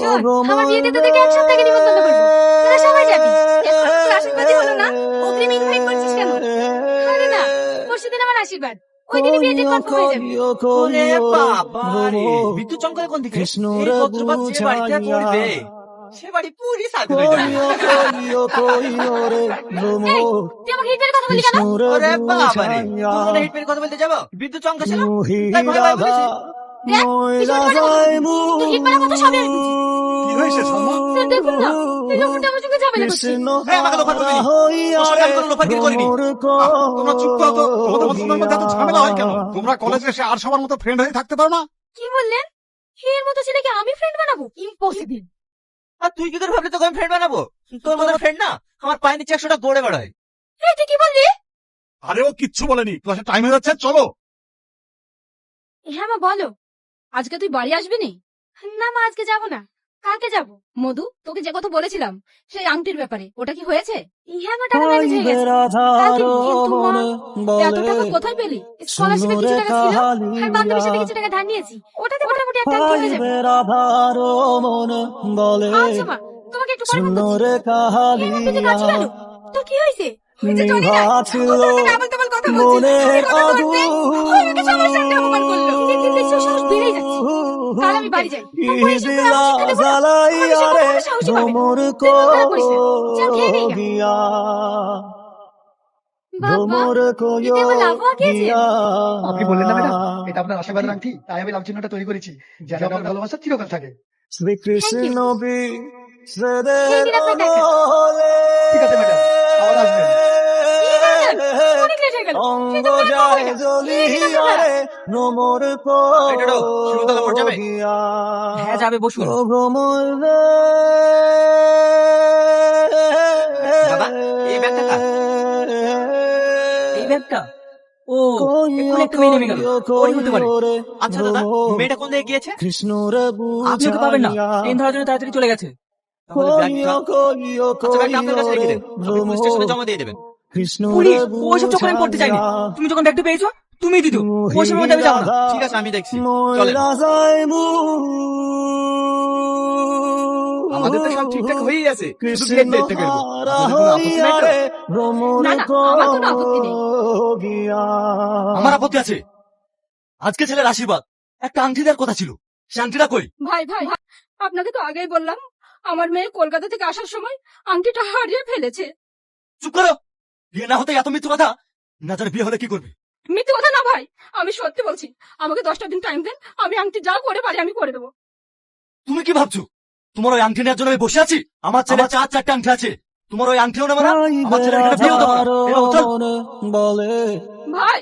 শোন আমার বিয়েতে তোদেরকে এক সপ্তাহ আগে নিমন্ত্রণ করব। তোরা সবাই যাবি। তোর আশীর্বাদই হলো না? অগ্রিম ইনভাইট করছিস কেন? আরে না পরশুদিন আমার আশীর্বাদ। ওই দিনে বিয়েতে কনফার্ম হয়ে যাবে। ওরে বাবা রে বিদ্যুৎ চমকালে কোন দিকে? এই বজ্রপাত যে পড়বে সে বাড়ি পুরি সাথে হয়ে যাবে। এই, তুই আমাকে হিটের কথা বলি কেন? ওরে বাবা রে তুই হিট কথা বলতে যাব? বিদ্যুৎ চমকাছিল তাই ভয় ভয় বলেছি। দেখ পিছনে পড়ে হয়েছে দেখুন না। এই লোকটা আমার সঙ্গে ঝামেলা করছে। এই, আমাকে লোফার করবি নি। তোর সাথে আমি কোনো লোফারগিরি করিনি। তোমরা চুপ করো তো। তোমাদের বন্ধুদের এত ঝামেলা হয় কেন? তোমরা কলেজে এসে আর সবার মতো ফ্রেন্ড হয়ে থাকতে পারো না? কি বললেন? এর মতো ছেলেকে আমি ফ্রেন্ড বানাবো? ইম্পসিবল আর তুই কি করে ভাবলি তোকে আমি ফ্রেন্ড বানাবো? তোর মতো ফ্রেন্ড না আমার পায়ে নিচে একশোটা দৌড়ে বেড়ায়। তুই কি বললি? আরে ও কিচ্ছু বলেনি। ক্লাসে টাইম হয়ে যাচ্ছে চলো। হ্যাঁ মা বলো। আজকে তুই বাড়ি আসবি নি? না মা আজকে যাব না। কালকে যাব। মধু তোকে যে কথা বলেছিলাম সেই আংটির ব্যাপারে ওটা কি হয়েছে? হ্যাঁ মা টাকা ম্যানেজ হয়ে গেছে। কালকে কিন্তু মা এত টাকা কোথায় পেলি? স্কলারশিপে কিছু টাকা ছিল? আর বান্ধবীর সাথে কিছু টাকা ধার নিয়েছি। ওটাতে মোটামুটি একটা আংটি হয়ে যাবে। আচ্ছা মা তোমাকে একটু পরে ফোন করছি। এই মুহূর্তে কাজ কেন? তোর কি হয়েছে? ওই যে কাল আমি বাড়ি যাই। তারপরে এসে করে আমার শিক্ষা দেবো না। আমার এসে কখনো সাহসই পাবে না। তুই খারাপ করিস না। চল খেয়ে নেই গা। বাবা, এতে আমার লাভ হওয়া গিয়েছে? আপনি বললেন না ম্যাডাম এটা আপনার আশীর্বাদের আংটি তাই আমি লাভ চিহ্নটা তৈরি করেছি যেন আপনার ভালোবাসা চিরকাল থাকে দেখা। ঠিক আছে ম্যাডাম আবার আসবেন হয়ে। যাবে? হ্যাঁ যাবে বসুন। দাদা এই ব্যাগটা এই ব্যাগটা? ও এক্ষুনি নেমে গেল। ওই হতে পারে আচ্ছা দাদা মেয়েটা কোন দিকে গিয়েছে? আপনি ওকে পাবেন না। ট্রেন ধরার জন্য তাড়াতাড়ি চলে গেছে। আচ্ছা ব্যাগটা আপনার কাছে রেখে দেন। আপনি পুলিশ স্টেশনে জমা দিয়ে দেবেন। পুলিশ আমি পড়তে চাইনি তুমি যখন ব্যাগটা পেয়েছ তুমি ওইসব মধ্যে আমি যাব না ঠিক আছে আমি দেখছি। আমাদের তো সব ঠিকঠাক হয়েই আছে শুধু বিয়ের ডেটটা করব। আপনাদের কোনো আপত্তি নাই তো? না না আমার কোনো আপত্তি নেই। আমার আপত্তি আছে। আজকে ছেলের আশীর্বাদ। একটা আংটি দেওয়ার কথা ছিল। সে আংটিটা কই? ভাই ভাই ভাই, আপনাকে তো আগেই বললাম আমার মেয়ে কলকাতা থেকে আসার সময় আংটিটা হারিয়ে ফেলেছে। চুপ করো! বিয়ে না হতে এত মিথ্যু কথা? না জানে বিয়ে হলে কি করবে? মিথ্যে কথা না ভাই আমি সত্যি বলছি আমাকে দশটা দিন টাইম দেন আমি আংটি যা করে পারি আমি করে দেবো। তুমি কি ভাবছ? তোমার ওই আংটি নেওয়ার জন্য আমি বসে আছি? আমার ছেলে চার চারটা আংটি আছে। তোমার ওই আংটিও নেবে না? আমার ছেলের এখানে এরকম ভাই